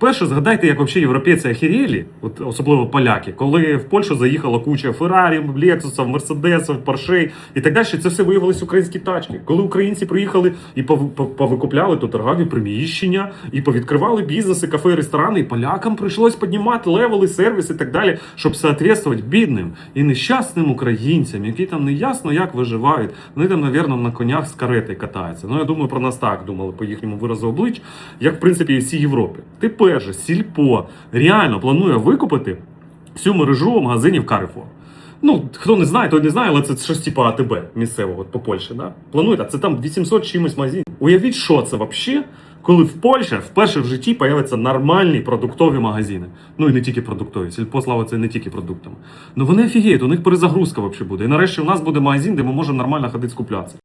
Перше, згадайте, як взагалі європейці охерєлі, от особливо поляки, коли в Польщу заїхала куча Феррарі, Лексусів, Мерседесів, Поршей і так далі. Це все виявилось українські тачки. Коли українці приїхали і пов- пов- повикупляли то торгові приміщення, і повідкривали бізнеси, кафе, ресторани, і полякам прийшлось піднімати левели, сервіс і так далі, щоб соответствувати бідним і нещасним українцям, які там не ясно як виживають. Вони там, навірно, на конях з карети катаються. Ну я думаю, про нас так думали по їхньому виразу облич, як в принципі і всій Європі. Тепер же сільпо реально планує викупити всю мережу магазинів Carrefour. Ну, хто не знає, той не знає, але це щось типу АТБ місцевого по Польщі. Да? Планують, а це там 800 чимось магазинів. Уявіть, що це взагалі, коли в Польщі вперше в житті появляться нормальні продуктові магазини. Ну і не тільки продуктові. Сільпо славиться не тільки продуктами. Ну вони офігіють, у них перезагрузка взагалі буде. І нарешті у нас буде магазин, де ми можемо нормально ходити скуплятися.